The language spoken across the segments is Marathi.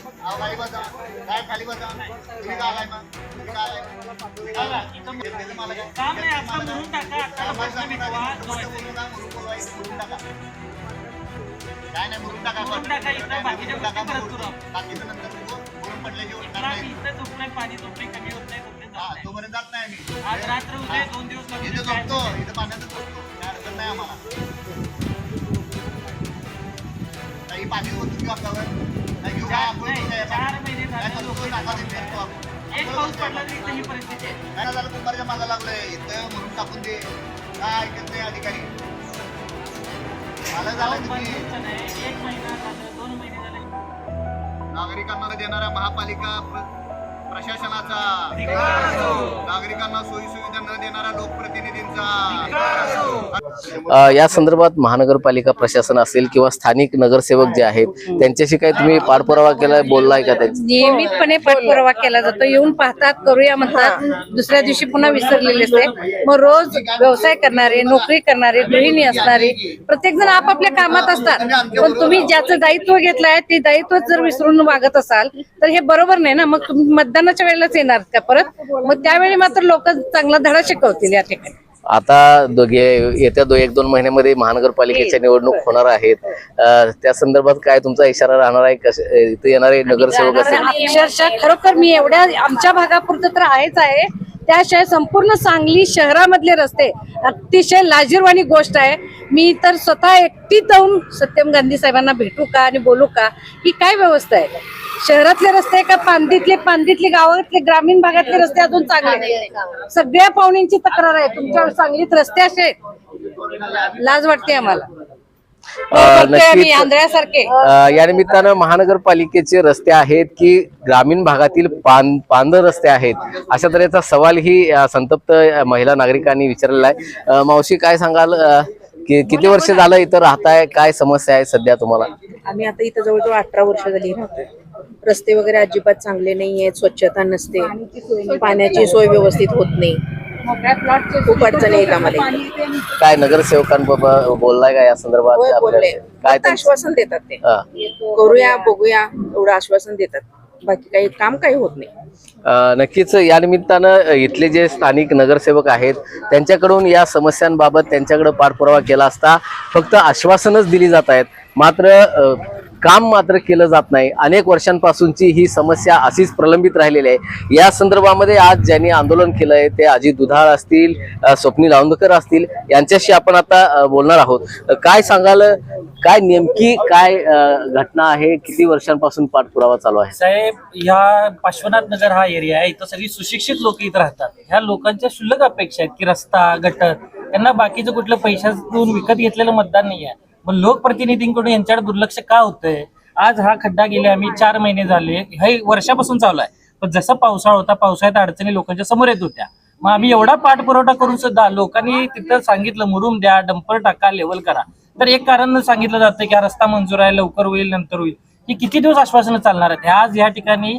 काय खाली बसा तुम्ही का आलाय मग तुम्ही का आलाय काय? काम नाही आता टाका आता प्रश्न मिटवा टाका, काय नाही मुरुम टाका टाका, इथं बाकीच्या टाका, गोष्टी परत मुरुम. करू. बाकीचं नंतर पडल्याची नाही. इथं पाणी जोपर्यंत कमी होत नाही तोपर्यंत हा, जात नाही. तोपर्यंत जात नाही आज रात्र उद्या दोन दिवस इथे काय झोपतो झोपतो काय अडचण नाही आम्हाला काही पाणी ओतून घेऊ आपल्यावर नाही घेऊ का? चार आपण नाही, काय चार महिने काय झाले करतो? टाका ते फेकतो आपण. एक पाऊस पडला तरी इथं ही परिस्थिती आहे काय झालं कुंभारच्या मागा लागलोय इथं म्हणून टाकून दे काय ऐकत नाही अधिकारी मला झालं तुम्ही बंदच नाही. एक महिना झालं दोन महिने झाले नागरिकांना देणाऱ्या महापालिका प्र- प्रशासनाचा नागरिकांना सोयी सुविधा न लोकप्रतिनिधींचा. या संदर्भात महानगरपालिका प्रशासन असेल किंवा स्थानिक नगरसेवक जे आहेत त्यांच्याशी काही तुम्ही पाठपुरावा केलाय बोललाय का त्यांची नियमितपणे पाठपुरावा केला जातो. येऊन पाहतात करूया म्हणतात. दुसऱ्या दिवशी पुन्हा विसरलेले असते. मग रोज व्यवसाय करणारे नोकरी करणारे गृहिणी असणारे प्रत्येक जण आपापल्या कामात असतात. पण तुम्ही ज्याचं दायित्व घेतलंय ते दायित्व जर विसरून वागत असाल तर हे बरोबर नाही ना? मग तुम्ही मतदानाच्या वेळेलाच येणार का परत. मग त्यावेळी मात्र लोक चांगला धडा शिकवतील या ठिकाणी? आता दोघे येत्या दो एक दोन महिन्यामध्ये महानगरपालिकेच्या निवडणूक होणार आहेत. त्या संदर्भात काय तुमचा इशारा राहणार आहे? कसे इथे येणारे नगरसेवक अक्षरशः खरोखर मी एवढ्या आमच्या भागापुरतं तर आहेच आहे. त्याशिवाय संपूर्ण सांगली शहरामधले रस्ते अतिशय लाजीरवाणी गोष्ट आहे. मी तर स्वतः एकटी जाऊन सत्यम गांधी साहेबांना भेटू का आणि बोलू का? ही काय व्यवस्था आहे? शहरातले रस्ते का पांदीतले पांदीतले गावातले ग्रामीण भागातले रस्ते अजून चांगले आहेत. सगळ्या पाहुण्यांची तक्रार आहे. तुमच्या सांगलीत रस्ते असे आहेत. लाज वाटते आम्हाला. आम्ही नक्कीच. आंधळ्यासारखे. अ, या निमित्तानं महानगरपालिकेचे रस्ते आहेत की ग्रामीण भागातील पान पांदर रस्ते आहेत? अशा तऱ्हेचा सवाल ही अ, संतप्त अ, महिला नागरिकांनी विचारलेला आहे. अ, मावशी काय सांगाल? अ, कि किती वर्ष झालं इथं राहताय? काय समस्या आहे सध्या तुम्हाला? आम्ही आता इथं जवळजवळ अठरा वर्ष झाली राहतोय. रस्ते वगैरे अजिबात चांगले नाही आहेत स्वच्छता नसते. पाण्याची सोय व्यवस्थित होत नाही. खूप अडचणी आहेत आम्हाला. काय नगरसेवकांबरोबर बोललाय का या संदर्भात? बोलले. काय आश्वासन देतात ते. करूया बघूया एवढं आश्वासन देतात. बाकी काही काम काही होत नाही. नक्कीच या निमित्तानं इथले जे स्थानिक नगरसेवक आहेत त्यांच्याकडून या समस्यांबाबत त्यांच्याकडे पाठपुरावा केला असता फक्त आश्वासनच दिली जात आहेत. मात्र काम मात्र केलं जात नाही. अनेक वर्षांपासूनची ही समस्या अशीच प्रलंबित राहिलेली आहे. या संदर्भामध्ये आज ज्यांनी आंदोलन केलंय ते अजित दुधाळ असतील स्वप्नील औंदकर असतील यांच्याशी आपण आता बोलणार आहोत. काय सांगाल? काय नेमकी काय घटना आहे? किती वर्षांपासून पाठपुरावा चालू आहे? साहेब ह्या पार्श्वनाथ नगर हा एरिया आहे. इथं सगळी सुशिक्षित लोक इथं राहतात. ह्या लोकांच्या शुल्लक अपेक्षा आहेत की रस्ता गटर त्यांना बाकीचं कुठलं पैशातून विकत घेतलेलं मतदान नाही आहे. मग लोकप्रतिनिधींकडून यांच्याकडे दुर्लक्ष का होतंय? आज हा खड्डा गेले आम्ही चार महिने झाले हे वर्षापासून चालू आहे. पण जसा पावसाळा होता पावसाळ्यात अडचणी लोकांच्या समोर येत होत्या. मग आम्ही एवढा पाठपुरवठा करून सुद्धा लोकांनी तिथं सांगितलं मुरुम द्या डंपर टाका लेवल करा. तर एक कारण सांगितलं जातं की हा रस्ता मंजूर आहे लवकर होईल नंतर होईल. ही किती दिवस आश्वासनं चालणार आहेत? आज या ठिकाणी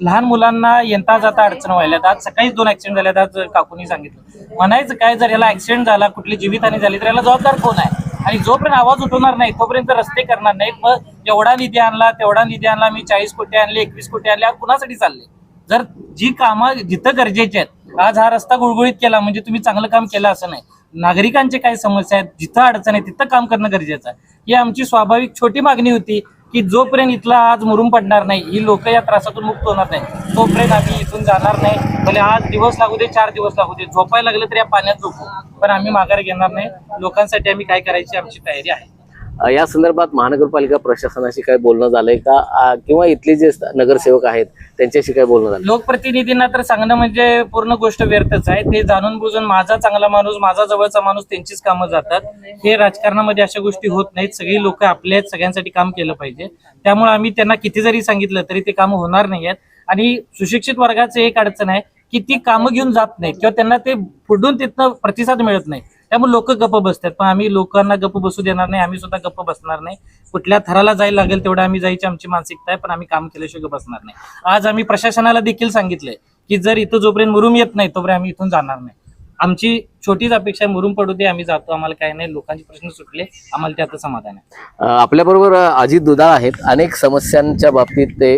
लहान मुलांना येता जाता अडचण व्हायला आज सकाळीच दोन ऍक्सिडेंट झाले आज काकूनी सांगितलं. म्हणायचं काय जर याला ऍक्सिडेंट झाला कुठली जीवितहानी झाली तर याला जबाबदार कोण आहे? आणि जोपर्यंत आवाज उठवणार नाही तोपर्यंत रस्ते करणार नाहीत. मग एवढा निधी आणला तेवढा निधी आणला मी चाळीस कोटी आणले एकवीस कोटी आणले कुणासाठी चालले? जर जी कामं जिथं गरजेची आहेत आज हा रस्ता गुळगुळीत केला म्हणजे तुम्ही चांगलं काम केलं असं नाही. नागरिकांचे काय समस्या आहेत जिथं अडचण आहे तिथं काम करणं गरजेचं आहे. ही आमची स्वाभाविक छोटी मागणी होती. की जोपर्यंत इथला आज मरून पडणार नाही ही लोक या त्रासातून मुक्त होणार नाही. तोपर्यंत आम्ही इथून जाणार नाही. भले आज दिवस लागू दे चार दिवस लागू दे झोपायला लागलं तर या पाण्यात झोपू. पण आम्ही माघार घेणार नाही. लोकांसाठी आम्ही काय करायची आमची तयारी आहे. या संदर्भात महानगरपालिका प्रशासनाशी काय बोलणं झालंय का? किंवा इथले जे नगरसेवक आहेत त्यांच्याशी काय बोलणं झालं लोकप्रतिनिधींना तर सांगणं म्हणजे पूर्ण गोष्ट व्यर्थच आहे. ते जाणून बुजून माझा चांगला माणूस माझा जवळचा माणूस त्यांचीच कामं जातात. हे राजकारणामध्ये अशा गोष्टी होत नाहीत. सगळी लोक आपल्या आहेत, सगळ्यांसाठी काम केलं पाहिजे. त्यामुळे आम्ही त्यांना किती जरी सांगितलं तरी ते कामं होणार नाही आहेत. आणि सुशिक्षित वर्गाचं एक अडचण आहे की ती कामं घेऊन जात नाहीत किंवा त्यांना ते फुडून तिथनं प्रतिसाद मिळत नाही. त्यामुळे लोक गप्प बसतात. पण आम्ही लोकांना गप्प बसू देणार नाही आम्ही सुद्धा गप्प बसणार नाही. कुठल्या थराला जायला लागेल तेवढं आम्ही जायची आमची मानसिकता आहे पण आम्ही काम केल्याशिवाय बसणार नाही. आज आम्ही प्रशासनाला देखील सांगितलंय की जर इथं जोपर्यंत मुरुम येत नाही तोपर्यंत आम्ही इथून जाणार नाही. आमची छोटीच अपेक्षा मुरुम पडू दे आम्ही जातो आम्हाला काय नाही. लोकांचे प्रश्न सुटले आम्हाला त्याचं समाधान आहे. आपल्या बरोबर अजित दुधाळ आहेत. अनेक समस्यांच्या बाबतीत ते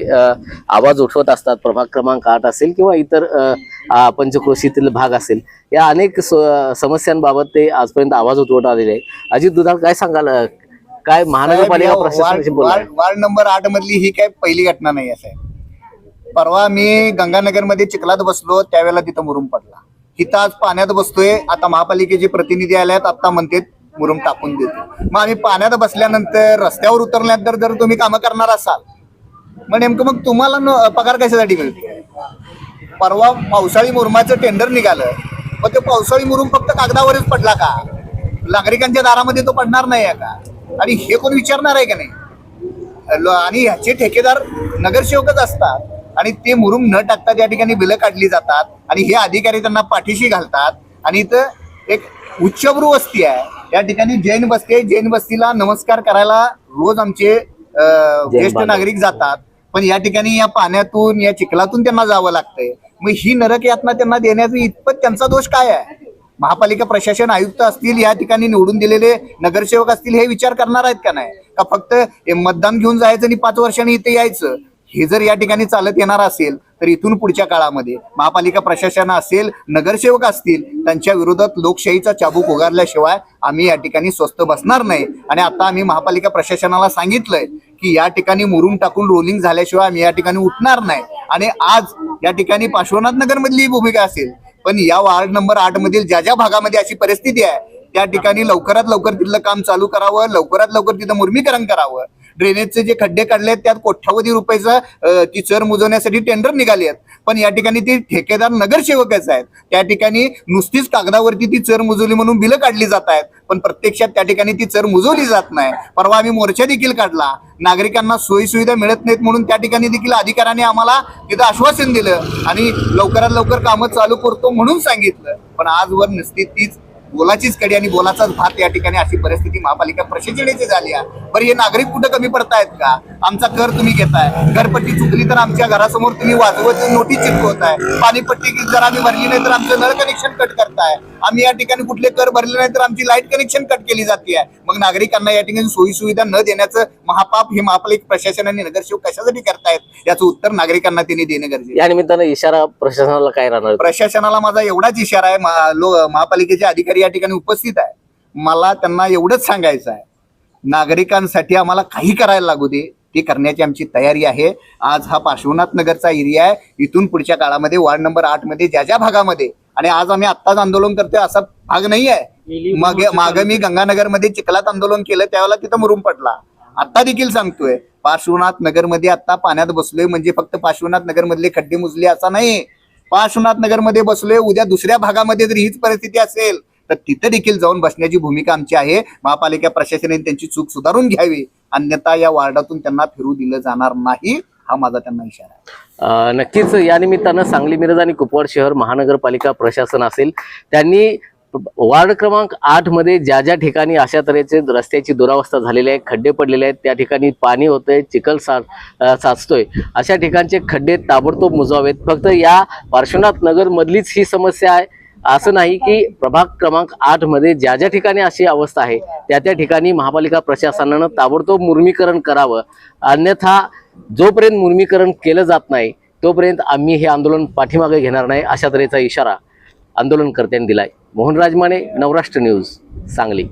आवाज उठवत असतात प्रभाग क्रमांक आठ असेल किंवा इतर आ, पंचक्रोशीतील भाग असेल. या अनेक समस्यांबाबत ते आजपर्यंत आवाज उठवत आलेले आहे अजित दुधाळ काय सांगाल? काय महानगरपालिका प्रशासनाशी वार्ड नंबर आठ मधली ही काय पहिली घटना नाही आहे परवा मी गंगानगरमध्ये चिखलात बसलो त्यावेळेला तिथं मुरुम पडला. इथं आज पाण्यात बसतोय. आता महापालिकेचे प्रतिनिधी आल्यात आता म्हणते मुरुम टाकून देतो मग आम्ही पाण्यात बसल्यानंतर रस्त्यावर उतरल्यानंतर जर तुम्ही कामं करणार असाल मग नेमकं मग तुम्हाला पगार कशासाठी मिळतो परवा पावसाळी मुरुमाचं टेंडर निघालं. मग ते पावसाळी मुरुम फक्त कागदावरच पडला का? नागरिकांच्या दारामध्ये तो पडणार नाही आहे का? आणि हे कोण विचारणार आहे का नाही? आणि ह्याचे ठेकेदार नगरसेवकच असतात आणि ते मुरुम न टाकता त्या ठिकाणी बिलं काढली जातात आणि हे अधिकारी त्यांना पाठीशी घालतात. आणि इथं एक उच्चभ्रू वस्ती आहे. या ठिकाणी जैन वस्ती आहे. जैन वस्तीला नमस्कार करायला रोज आमचे ज्येष्ठ. नागरिक जातात. पण या ठिकाणी या पाण्यातून या चिखलातून त्यांना जावं लागतंय. मग ही नरक यातना त्यांना देण्याचा इतपत त्यांचा दोष काय आहे? महापालिका प्रशासन आयुक्त असतील या ठिकाणी निवडून दिलेले नगरसेवक असतील हे विचार करणार आहेत का नाही? का फक्त मतदान घेऊन जायचं आणि पाच वर्षांनी इथे यायचं? हे जर या ठिकाणी चालत येणार असेल तर इथून पुढच्या काळामध्ये महापालिका प्रशासन असेल नगरसेवक असतील त्यांच्या विरोधात लोकशाहीचा चाबूक उगारल्याशिवाय आम्ही या ठिकाणी स्वस्त बसणार नाही. आणि आता आम्ही महापालिका प्रशासनाला सांगितलंय की या ठिकाणी मुरुम टाकून रोलिंग झाल्याशिवाय आम्ही या ठिकाणी उठणार नाही. आणि आज या ठिकाणी पार्श्वनाथ नगर मधली भूमिका असेल. पण या वार्ड नंबर आठ मधील ज्या ज्या भागामध्ये अशी परिस्थिती आहे त्या ठिकाणी लवकरात लवकर तिथलं काम चालू करावं लवकरात लवकर तिथं मुर्मीकरण करावं. ड्रेनेजचे जे खड्डे काढले आहेत त्यात कोट्यावधी रुपयाचं ती चर मुजवण्यासाठी टेंडर निघाली आहेत. पण या ठिकाणी ते ठेकेदार नगरसेवकच आहेत. त्या ठिकाणी नुसतीच कागदावरती ती चर मुजवली म्हणून बिलं काढली जात आहेत. पण प्रत्यक्षात त्या ठिकाणी ती चर मुजवली जात नाही. परवा आम्ही मोर्चा देखील काढला. नागरिकांना सोयीसुविधा मिळत नाहीत म्हणून त्या ठिकाणी देखील अधिकाऱ्याने आम्हाला तिथं आश्वासन दिलं. आणि लवकरात लवकर कामं चालू करतो म्हणून सांगितलं. पण आजवर नसती तीच बोलाचीच कडी आणि बोलाचाच भात या ठिकाणी अशी परिस्थिती महापालिका प्रशासनाची झाली आहे. बरं हे नागरिक कुठं कमी पडतायत का? आमचा कर तुम्ही घेताय. घरपट्टी चुकली तर आमच्या घरासमोर तुम्ही वाजवत नोटीस चिटकवताय पाणीपट्टी जर आम्ही भरली नाही तर आमचं नळ कनेक्शन कट करताय. आम्ही या ठिकाणी कुठले कर भरले नाही तर आमची लाइट कनेक्शन कट केली जाते मग नागरिकांना या ठिकाणी सोयी सुविधा न देण्याचं महापाप हे महापालिका प्रशासन आणि नगरसेवक कशासाठी करतायत? याचं उत्तर नागरिकांना त्यांनी देणं गरजेचं. या निमित्तानं इशारा प्रशासनाला काय राहणार? प्रशासनाला माझा एवढाच इशारा आहे. महापालिकेचे अधिकारी या ठिकाणी उपस्थित आहे. मला त्यांना एवढंच सांगायचं आहे. नागरिकांसाठी आम्हाला काही करायला लागू दे. ती करण्याची आमची तयारी आहे. आज हा पार्श्वनाथ नगरचा एरिया आहे. इथून पुढच्या काळामध्ये वार्ड नंबर आठमध्ये ज्या ज्या भागामध्ये आणि आज आम्ही आत्ताच आंदोलन करतोय असा भाग नाही आहे. मग मागे मी गंगानगरमध्ये चिखलात आंदोलन केलं. त्यावेळेला तिथं मुरुम पडला. आता देखील सांगतोय. पार्श्वनाथ नगरमध्ये आता पाण्यात बसलोय म्हणजे फक्त पार्श्वनाथ नगर मधले खड्डे मुजले असा नाही. पार्श्वनाथ नगरमध्ये बसलोय. उद्या दुसऱ्या भागामध्ये जर हीच परिस्थिती असेल तर तिथं देखील जाऊन बसण्याची भूमिका आमची आहे. महापालिका प्रशासनाने त्यांची चूक सुधारून घ्यावी. अन्यथा या वार्डातून त्यांना फिरू दिलं जाणार नाही हा माझा त्यांना इशारा आहे. नक्कीच या निमित्तानं सांगली मिरज आणि कुपवाड शहर महानगरपालिका प्रशासन असेल. त्यांनी वार्ड क्रमांक आठमध्ये ज्या ज्या ठिकाणी अशा तऱ्हेचे रस्त्याची दुरावस्था झालेली आहे खड्डे पडलेले आहेत त्या ठिकाणी पाणी होतंय चिखल सा साचतोय. अशा ठिकाणचे खड्डे ताबडतोब मुजवावेत. फक्त या पार्श्वनाथ नगर मधलीच ही समस्या आहे. असं नाही की प्रभाग क्रमांक आठमध्ये ज्या ज्या ठिकाणी अशी अवस्था आहे त्या त्या ठिकाणी महापालिका प्रशासनानं ताबडतोब मुर्मीकरण करावं. अन्यथा जोपर्यंत मुर्मीकरण केलं जात नाही तोपर्यंत आम्ही हे आंदोलन पाठीमागे घेणार नाही अशा तऱ्हेचा इशारा आंदोलनकर्त्यांनी दिलाय. मोहन राजमाने नवराष्ट्र न्यूज सांगली.